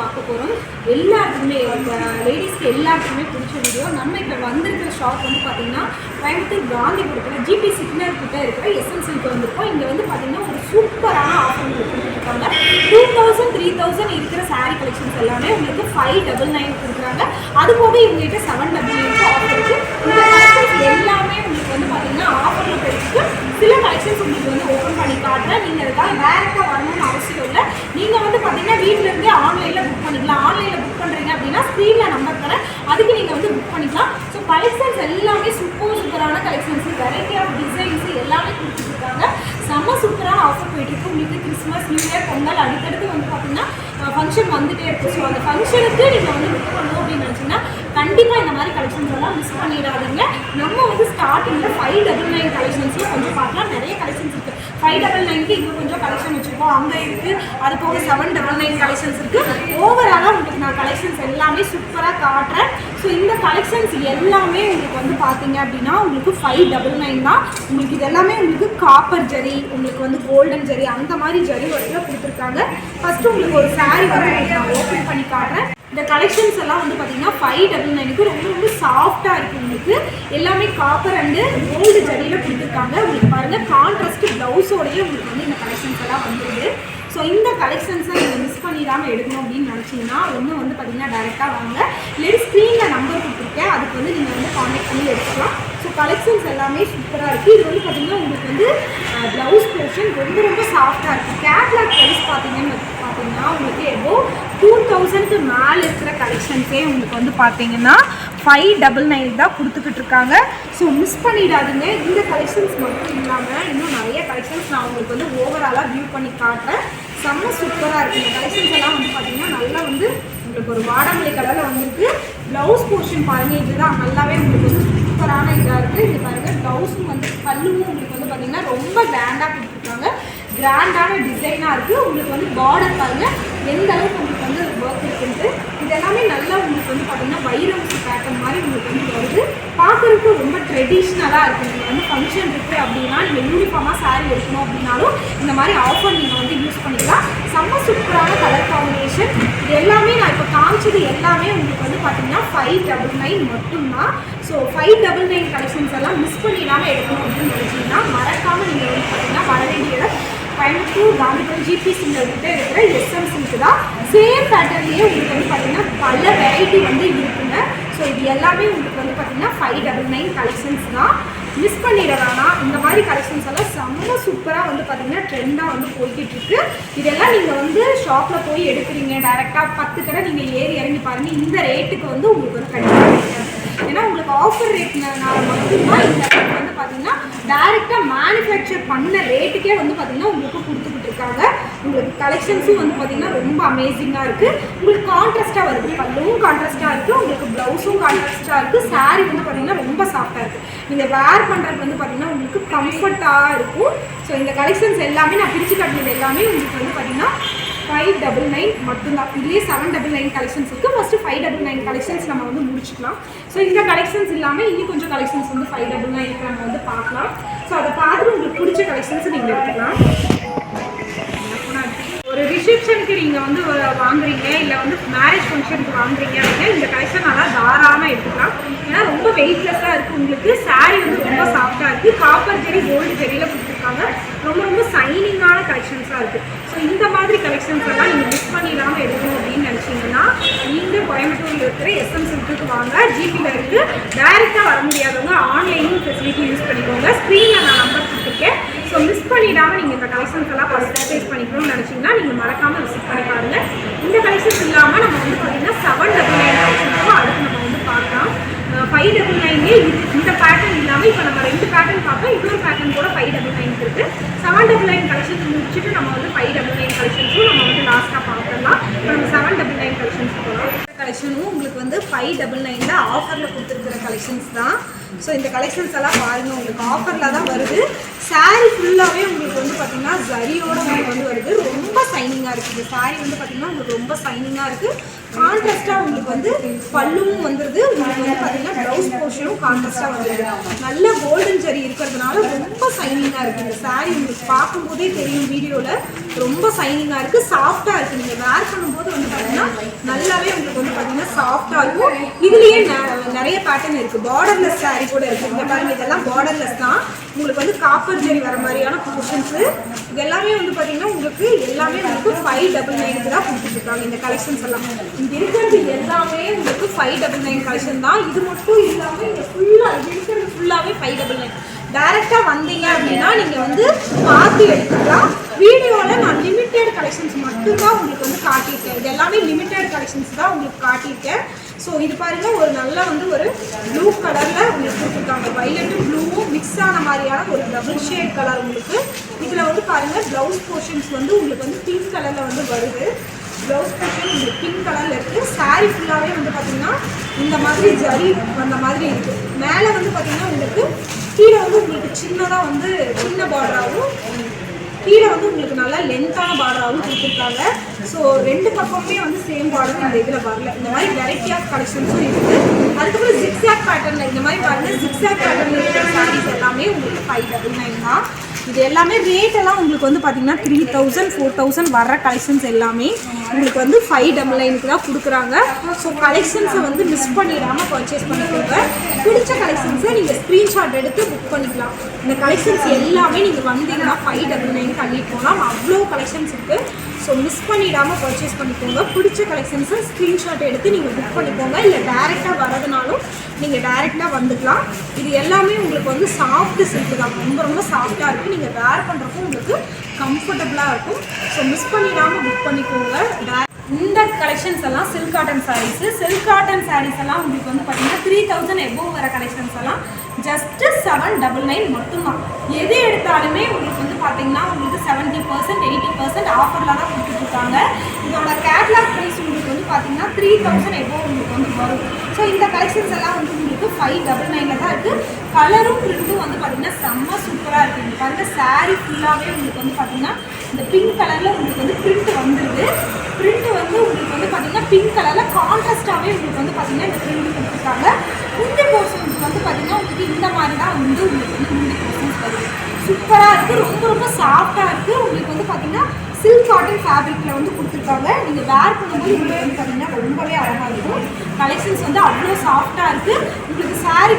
பார்க்க போகிறோம் எல்லாருக்குமே லேடிஸ்க்கு எல்லாத்துக்குமே பிடிச்ச வீடியோ நம்ம இப்போ வந்திருக்கிற ஷாப் வந்து பார்த்திங்கன்னா கோயம்புத்தூர் காந்திபுரத்தில் ஜிபி சிக்னர் கிட்ட இருக்கிற எஸ்என்சிக்கு வந்திருக்கோம் இங்கே வந்து பார்த்திங்கன்னா ஒரு சூப்பரான ஆஃபர் கொடுத்துருக்காங்க. டூ தௌசண்ட் த்ரீ தௌசண்ட் இருக்கிற சாரீ கலெக்ஷன்ஸ் எல்லாமே உங்களுக்கு ஃபைவ் டபுள் நைன் கொடுக்குறாங்க. அது போக இவங்ககிட்ட செவன் டபுள் நைன் ஆஃபர் இருக்குது இந்த கலெக்ஷன்ஸ் எல்லாமே உங்களுக்கு வந்து பார்த்திங்கன்னா ஆஃபரில் கிடைச்சிட்டு சில கலெக்ஷன்ஸ் உங்களுக்கு வந்து ஓப்பன் பண்ணி காட்டுறேன். நீங்கள் அதுக்காக டேரெக்டாக வரணும்னு அவசியம் இல்லை. நீங்கள் வந்து பார்த்தீங்கன்னா வீட்டில் பண்ணிக்கலாம் ஆன்லைனில் புக் பண்ணுறீங்க அப்படின்னா ஸ்க்ரீனில் நம்பர் தரேன். அதுக்கு நீங்கள் வந்து புக் பண்ணிக்கலாம். ஸோ கலெக்ஷன்ஸ் எல்லாமே சூப்பர் சூப்பரான கலெக்ஷன்ஸ் வெரைட்டி ஆஃப் டிசைன்ஸ் எல்லாமே கொடுத்துருக்காங்க செம்ம சூப்பரான ஆஃபர் போயிட்டு உங்களுக்கு கிறிஸ்மஸ் நியூ இயர் பொங்கல் அடுத்தடுத்து வந்து பார்த்தீங்கன்னா ஃபங்க்ஷன் வந்துட்டே இருக்கும் ஸோ அந்த ஃபங்க்ஷனுக்கு நீங்கள் வந்து புக் பண்ணணும் அப்படின்னு நினச்சிங்கன்னா கண்டிப்பாக இந்த மாதிரி கலெக்ஷன்ஸ் எல்லாம் மிஸ் பண்ணிடாதீங்க. நம்ம வந்து ஸ்டார்டிங்கில் ஃபைவ் டபுள் நைன் கலெக்ஷன்ஸில் கொஞ்சம் பார்க்கலாம். நிறைய கலெக்ஷன்ஸ் இருக்குது ஃபைவ் டபுள் நைனுக்கு இங்கே கொஞ்சம் கலெக்ஷன் வச்சுருக்கோம். அங்கே இருக்குது அது போக செவன் டபுள் நைன் கலெக்ஷன்ஸ் இருக்குது ஓவராலாக உங்களுக்கு நான் கலெக்ஷன்ஸ் எல்லாமே சூப்பராக காட்டுறேன். ஸோ இந்த கலெக்ஷன்ஸ் எல்லாமே உங்களுக்கு வந்து பார்த்தீங்க அப்படின்னா உங்களுக்கு ஃபைவ் டபுள் நைன் தான். உங்களுக்கு இது எல்லாமே உங்களுக்கு காப்பர் ஜரி உங்களுக்கு வந்து கோல்டன் ஜரி அந்த மாதிரி ஜரி வரையில் கொடுத்துருக்காங்க. ஃபஸ்ட்டு உங்களுக்கு ஒரு saree வந்து நான் ஓப்பன் பண்ணி காட்டுறேன். இந்த கலெக்ஷன்ஸ் எல்லாம் வந்து பார்த்தீங்கன்னா ஃபைவ் டபுள் நைனுக்கு ரொம்ப ரொம்ப சாஃப்டாக இருக்குது உங்களுக்கு. எல்லாமே காப்பர் அண்டு கோல்டு ஜரியில் கொடுத்துருக்காங்க. உங்களுக்கு பாருங்கள் கான்ட்ராஸ்ட் ப்ளவுஸோடய உங்களுக்கு வந்து இந்த கலெக்ஷன்ஸ் எல்லாம் வந்துருது. ஸோ இந்த கலெக்ஷன்ஸை நீங்கள் மிஸ் பண்ணிடாமல் எடுக்கணும் அப்படின்னு நினச்சிங்கன்னா ஒன்று வந்து பார்த்தீங்கன்னா டேரெக்டாக வாங்க. இல்லை ஸ்க்ரீனில் நம்பர் கொடுத்துருக்கேன். அதுக்கு வந்து நீங்கள் வந்து காண்டாக்ட் பண்ணி எடுத்துக்கலாம். ஸோ கலெக்ஷன்ஸ் எல்லாமே சூப்பராக இருக்குது இது வந்து பார்த்தீங்கன்னா உங்களுக்கு வந்து ப்ளவுஸ் போர்ஷன் ரொம்ப ரொம்ப சாஃப்டாக இருக்குது கேட்லாக் ப்ரைஸ் பார்த்தீங்கன்னு பார்த்தீங்கன்னா உங்களுக்கு எவ்வளோ டூ தௌசண்ட்க்கு மேலே இருக்கிற கலெக்ஷன்ஸே உங்களுக்கு வந்து பார்த்தீங்கன்னா ஃபைவ் டபுள் நைன் தான் கொடுத்துக்கிட்டு இருக்காங்க. ஸோ மிஸ் பண்ணிடாதுங்க. இந்த கலெக்ஷன்ஸ் மட்டும் இல்லாமல் இன்னும் நிறைய கலெக்ஷன்ஸ் நான் உங்களுக்கு வந்து ஓவராலாக வியூ பண்ணி காட்டுறேன். செம்ம சூப்பராக இருக்குது இந்த கலெக்ஷன்ஸ் எல்லாம் வந்து பார்த்தீங்கன்னா நல்லா வந்து உங்களுக்கு ஒரு வாடாமல்லி கலரில் வந்துருக்கு ப்ளவுஸ் போர்ஷன் பாருங்கள் இதுதான் நல்லாவே உங்களுக்கு வந்து சூப்பரான இதாக இருக்குது இது பாருங்கள் ப்ளவுஸும் வந்து பல்லுவும் உங்களுக்கு வந்து பார்த்தீங்கன்னா ரொம்ப கிராண்டாக கொடுத்துருக்காங்க. கிராண்டான டிசைனாக இருக்குது உங்களுக்கு வந்து பார்டர் பாருங்கள் எந்த அளவுக்கு இருக்குன்ட்டு இது எல்லாமே நல்லா உங்களுக்கு வந்து பார்த்தீங்கன்னா வைரம்ஸ் பேட்டர்ன் மாதிரி உங்களுக்கு வந்து வருது. பார்க்குறதுக்கு ரொம்ப ட்ரெடிஷ்னலாக இருக்குது நீங்கள் வந்து ஃபங்க்ஷன் இருக்குது அப்படின்னா நீங்கள் யூனிஃபார்மாக சாரி எடுக்கணும் அப்படின்னாலும் இந்த மாதிரி ஆஃபர் நீங்கள் வந்து யூஸ் பண்ணிக்கலாம். செம்ம சூப்பரான கலர் காம்பினேஷன் இது எல்லாமே நான் இப்போ காமிச்சது எல்லாமே உங்களுக்கு வந்து பார்த்தீங்கன்னா ஃபைவ் டபுள் நைன் மட்டும்தான். So five double nine collections எல்லாம் மிஸ் பண்ணிடாமல் எடுக்கணும் அப்படின்னு நினச்சிங்கன்னா மறக்காமல் நீங்கள் வந்து பார்த்தீங்கன்னா வர வேண்டிய கோயம்புத்தூர் டூ ஜிபி சிங்கர் கிட்ட இருக்கிற எஸ்எம் சில்க் தான் சேம் பேட்டர்ன்லேயே உங்களுக்கு வந்து பார்த்தீங்கன்னா பல வெரைட்டி வந்து இருக்குங்க. ஸோ இது எல்லாமே உங்களுக்கு வந்து பார்த்தீங்கன்னா ஃபைவ் டபுள் நைன் கலெக்ஷன்ஸ் தான். மிஸ் பண்ணிட வேணாம் இந்த மாதிரி கலெக்ஷன்ஸ் எல்லாம் செம்ம சூப்பராக வந்து பார்த்தீங்கன்னா ட்ரெண்டாக வந்து போய்கிட்டு இருக்கு இதெல்லாம் நீங்கள் வந்து ஷாப்பில் போய் எடுக்கிறீங்க டேரெக்டாக பத்து கடை நீங்கள் ஏறி இறங்கி பாருங்கள் இந்த ரேட்டுக்கு வந்து உங்களுக்கு வந்து கண்டிப்பாக ஏன்னா உங்களுக்கு ஆஃபர் ரேட்னால மட்டும்தான் இந்த வந்து பார்த்தீங்கன்னா டேரெக்டாக மேனுஃபேக்சர் பண்ண ரேட்டுக்கே வந்து பார்த்திங்கன்னா உங்களுக்கு கொடுத்துக்கிட்டு இருக்காங்க உங்களுக்கு கலெக்ஷன்ஸும் வந்து பார்த்திங்கன்னா ரொம்ப அமேசிங்காக இருக்குது உங்களுக்கு கான்ட்ராஸ்ட்டாக வருது. பல்லுவும் கான்ட்ராஸ்ட்டாக இருக்குது உங்களுக்கு ப்ளவுஸும் கான்ட்ராஸ்ட்டாக இருக்குது saree வந்து பார்த்திங்கன்னா ரொம்ப சாஃப்டாக இருக்குது நீங்கள் வேர் பண்ணுறது வந்து பார்த்திங்கன்னா உங்களுக்கு கம்ஃபர்ட்டாக இருக்கும். ஸோ இந்த கலெக்ஷன்ஸ் எல்லாமே நான் பிரித்து காட்டினது எல்லாமே உங்களுக்கு வந்து பார்த்திங்கன்னா ஃபைவ் டபுள் நைன் மட்டும்தான். இதுலேயே செவன் டபுள் நைன் கலெக்ஷன்ஸ் இருக்குது first five double nine collections நம்ம வந்து முடிச்சுக்கலாம். ஸோ இந்த கலெக்ஷன்ஸ் இல்லாமல் இன்னும் கொஞ்சம் கலெக்ஷன்ஸ் வந்து ஃபைவ் டபுள் நைனுக்கு நம்ம வந்து பார்க்கலாம். ஸோ அதை பார்த்துட்டு உங்களுக்கு பிடிச்ச கலெக்ஷன்ஸ் நீங்கள் எடுத்துக்கலாம். ஒரு ரிசப்ஷனுக்கு நீங்கள் வந்து வாங்குறீங்க இல்லை வந்து மேரேஜ் ஃபங்க்ஷனுக்கு வாங்குறீங்க அப்படின்னா இந்த கலெக்ஷன் நல்லா தாராளமாக எடுத்துக்கலாம். ஏன்னா ரொம்ப வெயிட்லெஸ்ஸாக இருக்குது உங்களுக்கு. saree வந்து ரொம்ப சாஃப்டாக இருக்குது காப்பர் ஜெரி கோல்டு ஜெரியில் கொடுத்துருக்காங்க. ரொம்ப ரொம்ப சைனிங்கான கலெக்ஷன்ஸாக இருக்குது ஸோ இந்த மாதிரி கலெக்ஷன்ஸ் எல்லாம் நீங்கள் மிஸ் பண்ணிடாமல் எடுக்கணும் அப்படின்னு நினச்சிங்கன்னா நீங்கள் கோயம்புத்தூரில் இருக்கிற எஸ்எம் சில்க்கு வாங்க. ஜிபியில் இருக்குது டைரெக்டாக வர முடியாதவங்க ஆன்லைனும் ஃபெசிலிட்டி யூஸ் பண்ணிக்கோங்க. ஸ்க்ரீனில் நான் நம்பர் கொடுத்துருக்கேன் ஸோ மிஸ் பண்ணிடாமல் நீங்கள் இந்த கலெக்ஷன்ஸ் எல்லாம் பர்ச்சேஸ் பண்ணிக்கணும்னு நினச்சிங்கன்னா நீங்கள் மறக்காமல் விசிட் பண்ணி பாருங்கள் இந்த கலெக்ஷன்ஸ் இல்லாமல் நம்ம வந்து பார்த்திங்கன்னா செவன் டபுள் நைன் கலெக்ஷன்ஸும் அடுத்து நம்ம வந்து பார்க்கலாம். ஃபைவ் டபுள் நைன்லேயே இந்த பேட்டர்ன் இல்லாமல் இப்போ நம்ம ரெண்டு பேட்டர்ன் பார்த்தோம். இன்னொரு பேட்டர்ன் கூட ஃபைவ் டபுள் நைன் இருக்குது செவன் டபுள் நைன் கலெக்ஷன்ஸ் முடிச்சுட்டு நம்ம வந்து ஃபைவ் டபுள் நைன் கலெக்ஷன்ஸும் நம்ம வந்து லாஸ்ட்டாக பார்த்துடலாம். இப்போ நம்ம செவன் டபுள் நைன் கலெக்ஷன்ஸ் போகலாம் கலெக்ஷனும் உங்களுக்கு வந்து ஃபைவ் டபுள் நைனில் ஆஃபரில் கொடுத்துருக்குற கலெக்ஷன்ஸ் தான். ஸோ இந்த கலெக்ஷன்ஸ் எல்லாம் பாருங்கள் உங்களுக்கு ஆஃபரில் தான் வருது. Saree ஃபுல்லாகவே உங்களுக்கு வந்து பார்த்தீங்கன்னா ஜரியோட உங்களுக்கு வந்து வருது. ரொம்ப சைனிங்காக இருக்குது இந்த saree வந்து பார்த்தீங்கன்னா உங்களுக்கு ரொம்ப சைனிங்காக இருக்குது கான்ட்ராஸ்டாக உங்களுக்கு வந்து பல்லுவும் வந்துடுது உங்களுக்கு வந்து பார்த்தீங்கன்னா ப்ளவுஸ் போர்ஷனும் கான்ட்ராஸ்டாக வந்துடுது நல்ல கோல்டன் ஜரி இருக்கிறதுனால ரொம்ப சைனிங்காக இருக்குது இந்த saree உங்களுக்கு பார்க்கும்போதே தெரியும் வீடியோவில் ரொம்ப சைனிங்காக இருக்குது சாஃப்டாக இருக்குது நீங்கள் வேர் பண்ணும்போது வந்து பார்த்தீங்கன்னா நல்லாவே உங்களுக்கு வந்து பார்த்தீங்கன்னா சாஃப்டாக இருக்கும். இதுலேயே நெ- நிறைய பேட்டர்ன் இருக்குது பார்டர்லெஸ் சாரி கூட இருக்குது இந்த பாருங்க இதெல்லாம் பார்டர்லெஸ் தான். உங்களுக்கு வந்து காப்பர் ஜெரி வர மாதிரியான போர்ஷன்ஸு இது எல்லாமே வந்து பார்த்தீங்கன்னா உங்களுக்கு எல்லாமே உங்களுக்கு ஃபைவ் டபுள் நைனுக்கு தான் கொடுத்துட்ருக்காங்க இந்த கலெக்ஷன்ஸ் எல்லாம். இங்கே இருக்கிறது எல்லாமே உங்களுக்கு ஃபைவ் டபுள் நைன் கலெக்ஷன் தான். இது மட்டும் இல்லாமல் இங்கே ஃபுல்லாக இது இருக்கிறது ஃபுல்லாகவே ஃபைவ் டபுள் நைன் டேரெக்டாக வந்தீங்க அப்படின்னா நீங்கள் வந்து பார்த்து எடுத்துக்கலாம். வீடியோவில் நான் லிமிட்டெட் கலெக்ஷன்ஸ் மட்டும்தான் உங்களுக்கு வந்து காட்டியிருக்கேன். இது எல்லாமே லிமிட்டெட் கலெக்ஷன்ஸ் தான் உங்களுக்கு காட்டியிருக்கேன். ஸோ இது பாருங்கள் ஒரு நல்ல வந்து ஒரு ப்ளூ கலரில் உங்களுக்கு கொடுத்துருக்காங்க. வயலட்டும் ப்ளூவும் மிக்ஸ் ஆன மாதிரியான ஒரு டபுள் ஷேட் கலர் உங்களுக்கு. இதில் வந்து பாருங்கள் ப்ளவுஸ் போர்ஷன்ஸ் வந்து உங்களுக்கு வந்து பிங்க் கலரில் வந்து வருது. ப்ளவுஸ் போர்ஷன் உங்களுக்கு பிங்க் கலரில் இருக்குது saree ஃபுல்லாகவே வந்து பார்த்திங்கன்னா இந்த மாதிரி ஜரி அந்த மாதிரி இருக்குது மேலே வந்து பார்த்திங்கன்னா உங்களுக்கு உங்களுக்கு சின்னதாக வந்து சின்ன பார்டராகவும் கீழே வந்து உங்களுக்கு நல்லா லென்த்தான பார்டராகவும் கொடுத்துருக்காங்க. ஸோ ரெண்டு பக்கமுமே வந்து சேம் பார்டர் இந்த இதில் வரல. இந்த மாதிரி வெரைட்டி ஆஃப் கலெக்ஷன்ஸும் இருக்குது அதுக்கப்புறம் ஜிக்ஸாக் பேட்டர்னில் இந்த மாதிரி பாருங்கள் ஜிக்ஸாக் பேட்டர்னில் இருக்கிற சாரீஸ் எல்லாமே உங்களுக்கு ஃபைவ் டபுள் நைன் தான். இது எல்லாமே ரேட் எல்லாம் உங்களுக்கு வந்து பார்த்தீங்கன்னா த்ரீ தௌசண்ட் ஃபோர் தௌசண்ட் வர்ற கலெக்ஷன்ஸ் எல்லாமே உங்களுக்கு வந்து ஃபைவ் டபுள் நைனுக்கு தான் கொடுக்குறாங்க. ஸோ கலெக்ஷன்ஸை வந்து மிஸ் பண்ணிடாமல் பர்ச்சேஸ் பண்ணிக்கோங்க. பிடிச்ச கலெக்ஷன்ஸை நீங்கள் ஸ்க்ரீன்ஷாட் எடுத்து புக் பண்ணிக்கலாம். இந்த கலெக்ஷன்ஸ் எல்லாமே நீங்கள் வந்தீங்கன்னா ஃபைவ் டபுள் நைன் தள்ளிட்டு போகலாம் அவ்வளோ கலெக்ஷன்ஸ் இருக்குது ஸோ மிஸ் பண்ணிடாமல் பர்ச்சேஸ் பண்ணிக்கோங்க. பிடிச்ச கலெக்ஷன்ஸை ஸ்க்ரீன்ஷாட் எடுத்து நீங்கள் புக் பண்ணிக்கோங்க. இல்லை டேரெக்டாக வரதுனாலும் நீங்கள் டேரெக்டாக வந்துக்கலாம். இது எல்லாமே உங்களுக்கு வந்து சாஃப்ட் சில்க் தான். ரொம்ப ரொம்ப சாஃப்டாக இருக்குது நீங்கள் வேர் பண்ணுறப்போ உங்களுக்கு கம்ஃபர்டபுளாக இருக்கும். ஸோ மிஸ் பண்ணிடாமல் புக் பண்ணிக்கோங்க. டே- இந்த கலெக்ஷன்ஸ் எல்லாம் silk cotton sarees silk cotton sarees எல்லாம் உங்களுக்கு வந்து பார்த்தீங்கன்னா த்ரீ தௌசண்ட் எபோவ் வர கலெக்ஷன்ஸ் எல்லாம் ஜஸ்ட்டு செவன் டபுள் நைன் மட்டும்தான். எது எடுத்தாலுமே உங்களுக்கு வந்து பார்த்தீங்கன்னா உங்களுக்கு செவன்ட்டி பர்சன்ட் எயிட்டி பர்சன்ட் ஆஃபரில் தான் கொடுத்துட்ருக்காங்க. இதோட கேட்லாக் ப்ரைஸ் உங்களுக்கு வந்து பார்த்தீங்கன்னா த்ரீ தௌசண்ட் எபோ உங்களுக்கு வந்து வரும். ஸோ இந்த கலெக்ஷன்ஸ் எல்லாம் வந்து உங்களுக்கு ஃபைவ் டபுள் நைனில் தான் இருக்குது கலரும் பிரிண்ட்டும் வந்து பார்த்திங்கன்னா செம்ம சூப்பராக இருக்குது இங்கே பாருங்க saree ஃபுல்லாகவே உங்களுக்கு வந்து பார்த்திங்கன்னா இந்த பிங்க் கலரில் உங்களுக்கு வந்து பிரிண்ட் வந்துருது. பிரிண்ட் வந்து உங்களுக்கு வந்து பார்த்திங்கன்னா பிங்க் கலரில் கான்ட்ராஸ்டாகவே உங்களுக்கு வந்து பார்த்திங்கன்னா இந்த பிரிண்ட் கொடுத்துருக்காங்க. முந்தி போர்ஷன்ஸ் வந்து பார்த்திங்கன்னா உங்களுக்கு இந்த மாதிரி தான் வந்து உங்களுக்கு வந்து முந்தி போர்ஷன்ஸ் வருது சூப்பராக இருக்குது ரொம்ப ரொம்ப சாஃப்டாக இருக்குது உங்களுக்கு வந்து பார்த்திங்கன்னா சில்க் காட்டன் ஃபேப்ரிக்கில் வந்து கொடுத்துருக்காங்க. நீங்கள் வேர் பண்ணும்போது உங்களுக்கு வந்து பார்த்தீங்கன்னா ரொம்பவே அழகாக இருக்கும். கலெக்ஷன்ஸ் வந்து அவ்வளோ சாஃப்டாக இருக்குது உங்களுக்கு saree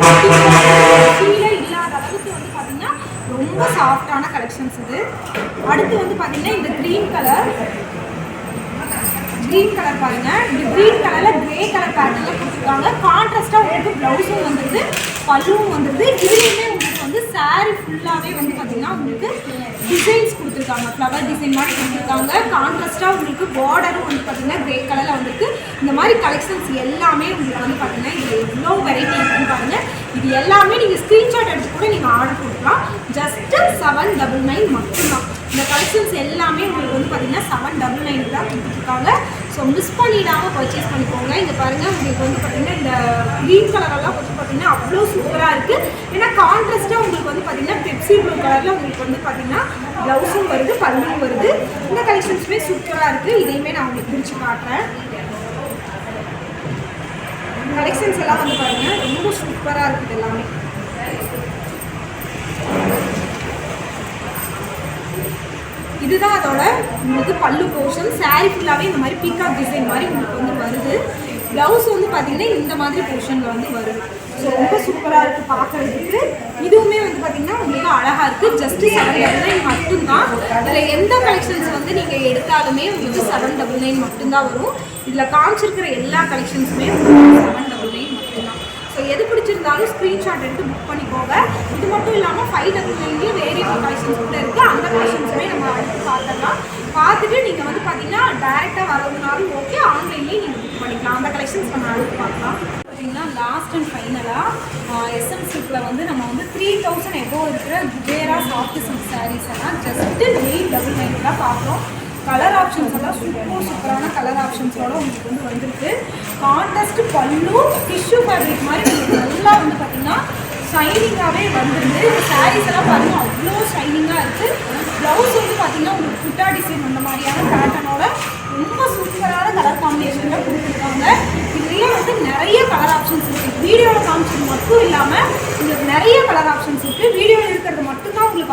கீழே இல்லாத அளவுக்கு வந்து பார்த்தீங்கன்னா ரொம்ப சாஃப்டான கலெக்ஷன்ஸ் இது. அடுத்து வந்து பார்த்தீங்கன்னா இந்த க்ரீன் கலர் க்ரீன் கலர் பாருங்க. இந்த க்ரீன் கலரில் கிரே கலர் பேட்டர்ல கொடுத்துருக்காங்க. கான்ட்ராஸ்ட்டாக உங்களுக்கு ப்ளவுஸும் வந்துடுது பல்லுவும் வந்துடுது இதுலேயுமே உங்களுக்கு வந்து ஃபுல்லாகவே வந்து பார்த்தீங்கன்னா உங்களுக்கு டிசைன்ஸ் கொடுத்துருக்காங்க. ஃப்ளவர் டிசைன் மாதிரி கொடுத்துருக்காங்க. கான்ட்ராஸ்டாக உங்களுக்கு பார்டரும் வந்து பார்த்தீங்கன்னா கிரே கலரில் வந்துருக்கு. இந்த மாதிரி கலெக்ஷன்ஸ் எல்லாமே உங்களுக்கு வந்து பார்த்தீங்கன்னா இதில் எவ்வளோ வெரைட்டி இருக்குன்னு பாருங்கள் இது எல்லாமே நீங்கள் ஸ்க்ரீன்ஷாட் எடுத்து கூட நீங்கள் ஆர்டர் கொடுக்கலாம். ஜஸ்ட்டு செவன் டபுள் நைன் மட்டும்தான். இந்த கலெக்ஷன்ஸ் எல்லாமே உங்களுக்கு வந்து பார்த்தீங்கன்னா செவன் டபுள் நைனுக்கு தான் கொடுத்துருக்காங்க. ஸோ மிஸ் பண்ணிடாமல் பர்ச்சேஸ் பண்ணிக்கோங்க. இங்கே பாருங்கள் உங்களுக்கு வந்து பார்த்தீங்கன்னா இந்த க்ரீன் கலரெல்லாம் வந்து பார்த்தீங்கன்னா அவ்வளோ சூப்பராக இருக்குது ஏன்னா கான்ட்ராஸ்ட்டாக உங்களுக்கு வந்து பார்த்தீங்கன்னா பெப்சி ப்ளூ கலரில் உங்களுக்கு வந்து பார்த்தீங்கன்னா ப்ளவுஸும் வருது பல்லும் வருது. இந்த கலெக்ஷன்ஸுமே சூப்பராக இருக்குது இதையுமே நான் உங்களுக்கு பிரித்து காட்டுறேன். கலெக்ஷன்ஸ் எல்லாம் வந்து பாருங்கள் ரொம்ப சூப்பராக இருக்குது எல்லாமே. இதுதான் அதோட உங்களுக்கு பல்லு போர்ஷன் சாரி ஃபுல்லாகவே இந்த மாதிரி பீகாக் டிசைன் மாதிரி உங்களுக்கு வந்து வருது. ப்ளவுஸ் வந்து பார்த்தீங்கன்னா இந்த மாதிரி போர்ஷனில் வந்து வருது ஸோ ரொம்ப சூப்பராக இருக்குது பார்க்குறதுக்கு இதுவுமே வந்து பார்த்தீங்கன்னா உங்களுக்கு அழகாக இருக்குது ஜஸ்ட் செவன் டபுள் நைன் மட்டும்தான். இதில் எந்த கலெக்ஷன்ஸ் வந்து நீங்கள் எடுத்தாலுமே உங்களுக்கு செவன் டபுள் நைன் மட்டும்தான் வரும். இதில் காமிச்சிருக்கிற எல்லா கலெக்ஷன்ஸுமே செவன் டபுள் நைன் மட்டும்தான். ஸோ எது பிடிச்சிருந்தாலும் ஸ்க்ரீன்ஷாட் எடுத்து புக் பண்ணிக்கோங்க. இது மட்டும் இல்லாமல் ஃபைவ் டபுள் நைன்லேயும் வேரியபிள் கலெக்ஷன்ஸ் கூட இருக்குது அந்த கலெக்ஷன்ஸுமே நம்ம அடுத்து பார்த்துக்கலாம் பார்த்துட்டு நீங்கள் வந்து பார்த்தீங்கன்னா டேரெக்டாக வரதுனாலும் ஓகே ஆன்லைன்லேயும் நீங்கள் புக் பண்ணிக்கலாம். அந்த கலெக்ஷன்ஸ் நம்ம அடுத்து பார்க்கலாம். பார்த்தீங்கன்னா லாஸ்ட் அண்ட் ஃபைனலாக எஸ்எம் சில்கில் வந்து நம்ம வந்து த்ரீ தௌசண்ட் எபோ இருக்கிற குபேரா சாஃப்ட் சில்க் சாரீஸ் எல்லாம் ஜஸ்ட்டு எயிட் டபுள் நைன் தான் பார்க்குறோம். கலர் ஆப்ஷன்ஸ் எல்லாம் சூப்பர் சூப்பரான கலர் ஆப்ஷன்ஸோட உங்களுக்கு வந்து வந்திருக்கு. கான்டெஸ்ட் பல்லு டிஷ்யூ ஃபேப்ரிக் மாதிரி உங்களுக்கு நல்லா வந்து பார்த்தீங்கன்னா ஷைனிங்காகவே வந்துருது சாரீஸ் எல்லாம் பாருங்க அவ்வளோ ஷைனிங்காக இருக்குது ப்ளவுஸ் வந்து பார்த்தீங்கன்னா உங்களுக்கு ஃபுட்டா டிசைன் அந்த மாதிரியான பேட்டர்னோட ரொம்ப சூப்பரான கலர் காம்பினேஷனில் கொடுத்துருக்காங்க இதுலேயே வந்து நிறைய கலர் ஆப்ஷன்ஸ் இருக்குது வீடியோவில் காமிச்சது மட்டும் இல்லாமல் உங்களுக்கு நிறைய கலர்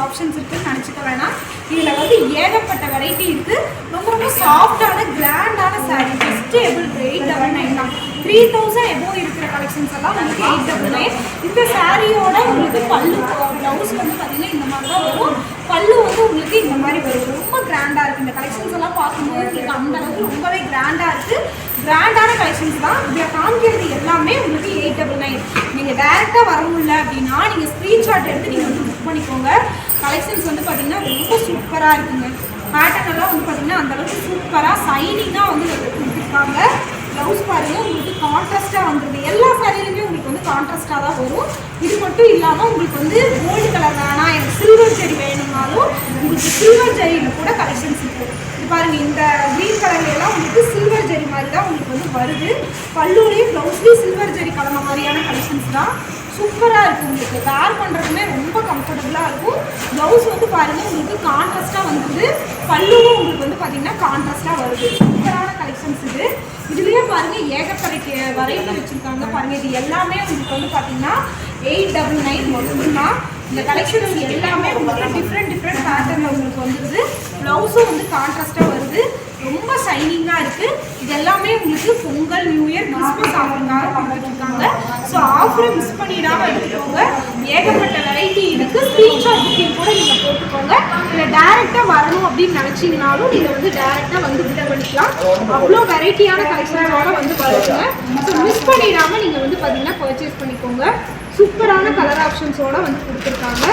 ஆப்ஷன்ஸ் இருக்குன்னு நினச்சிக்க வேணாம். இதில் வந்து ஏகப்பட்ட வெரைட்டி இருக்குது ரொம்ப ரொம்ப சாஃப்டான கிராண்டான saree. Just able eight double nine தான். த்ரீ தௌசண்ட் எபோ இருக்கிற கலெக்ஷன்ஸ் எல்லாம் உங்களுக்கு எயிட் டபுள் நைன் இந்த சாரியோட உங்களுக்கு பல்லு ப்ளவுஸ் வந்து பார்த்தீங்கன்னா இந்த மாதிரி தான் வரும். பல்லு வந்து உங்களுக்கு இந்த மாதிரி வரும். ரொம்ப கிராண்டாக இருக்குது இந்த கலெக்ஷன்ஸ் எல்லாம் பார்க்கும்போது உங்களுக்கு அந்த அளவுக்கு ரொம்பவே கிராண்டாக இருக்குது கிராண்டான கலெக்ஷன்ஸ் தான். இதில் காமிக்கிறது எல்லாமே உங்களுக்கு எயிட் டபுள் நைன் நீங்கள் டேரெக்டாக வர முடியல அப்படின்னா நீங்கள் ஸ்க்ரீன்ஷாட் எடுத்து நீங்கள் வந்து புக் பண்ணிக்கோங்க. கலெக்ஷன்ஸ் வந்து பார்த்தீங்கன்னா ரொம்ப சூப்பராக இருக்குங்க. பேட்டர்ன் எல்லாம் வந்து பார்த்தீங்கன்னா அந்தளவுக்கு சூப்பராக சைனிங்காக வந்து கொடுத்துருக்காங்க. ப்ளவுஸ் பாருங்க உங்களுக்கு கான்ட்ராஸ்ட்டாக வந்துருது எல்லா சாரிலையுமே உங்களுக்கு வந்து கான்ட்ராஸ்ட்டாக தான் வரும். இது மட்டும் இல்லாமல் உங்களுக்கு வந்து கோல்டு கலர் வேணாம் எனக்கு சில்வர் ஜெரி வேணும்னாலும் உங்களுக்கு சில்வர் ஜெரியில் கூட கலெக்ஷன்ஸ் இருக்குது இது பாருங்கள் இந்த க்ரீன் கலர்லாம் உங்களுக்கு சில்வர் ஜெரி மாதிரி தான் உங்களுக்கு வந்து வருது. பல்லுலேயும் ப்ளவுஸ்லேயும் சில்வர் ஜெரி கலந்த மாதிரியான கலெக்ஷன்ஸ் தான். சூப்பராக இருக்கும் உங்களுக்கு. வேர் பண்ணுறதுமே ரொம்ப கம்ஃபர்டபுளாக இருக்கும். ப்ளவுஸ் வந்து பாருங்கள் உங்களுக்கு கான்ட்ராஸ்ட்டாக வந்துருது பல்லுவும் உங்களுக்கு வந்து பார்த்தீங்கன்னா கான்ட்ராஸ்ட்டாக வருது. சூப்பரான கலெக்ஷன்ஸ் இது. இதுலேயே பாருங்கள் ஏகப்பட்ட வரைட்டி வச்சுருக்காங்க. பாருங்கள் இது எல்லாமே உங்களுக்கு வந்து பார்த்தீங்கன்னா எயிட் டபுள் நைன் மட்டும்தான் இந்த கலெக்ஷன் எல்லாமே உங்களுக்கு டிஃப்ரெண்ட் டிஃப்ரெண்ட் பேட்டர்னில் உங்களுக்கு வந்துருது. ப்ளவுஸும் வந்து கான்ட்ராஸ்ட்டாக வருது. ரொம்ப ஷைனிங்காக இருக்குது இது எல்லாமே உங்களுக்கு பொங்கல் நியூ இயர் கிறிஸ்மஸ் ஆஃபருக்காக கொடுத்துட்ருக்காங்க. ஸோ ஆஃபரை மிஸ் பண்ணிடாமல் எடுத்துக்கோங்க. ஏகப்பட்ட வெரைட்டி இருக்குது ஸ்க்ரீன்ஷாட் புக்கிங் கூட நீங்கள் போட்டுக்கோங்க. இல்லை டேரெக்டாக வரணும் அப்படின்னு நினச்சிங்கனாலும் நீங்கள் வந்து டேரெக்டாக வந்து புக் பண்ணிக்கலாம். அவ்வளோ வெரைட்டியான கலெக்ஷனோட வந்து வருங்க ஸோ மிஸ் பண்ணிடாமல் நீங்கள் வந்து பார்த்தீங்கன்னா பர்ச்சேஸ் பண்ணிக்கோங்க. சூப்பரான கலர் ஆப்ஷன்ஸோட வந்து கொடுத்துருக்காங்க.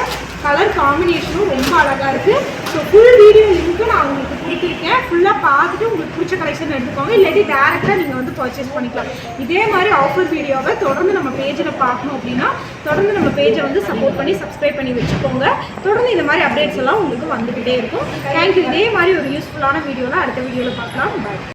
கலர் காம்பினேஷனும் ரொம்ப அழகாக இருக்குது ஸோ ஃபுல் வீடியோ லிங்க்கு நான் உங்களுக்கு கொடுத்துருக்கேன். ஃபுல்லாக பார்த்துட்டு உங்களுக்கு பிடிச்ச கலெக்ஷன் எடுத்துக்கோங்க. இல்லாட்டி டேரெக்டாக நீங்கள் வந்து பர்ச்சேஸ் பண்ணிக்கலாம். இதே மாதிரி ஆஃபர் வீடியோவை தொடர்ந்து நம்ம பேஜில் பார்க்கணும் அப்படின்னா தொடர்ந்து நம்ம பேஜை வந்து சப்போர்ட் பண்ணி சப்ஸ்கிரைப் பண்ணி வச்சுக்கோங்க. தொடர்ந்து இந்த மாதிரி அப்டேட்ஸ் எல்லாம் உங்களுக்கு வந்துக்கிட்டே இருக்கும். தேங்க்யூ இதே மாதிரி ஒரு யூஸ்ஃபுல்லான வீடியோவில் அடுத்த வீடியோவில் பார்க்கலாம். பாய்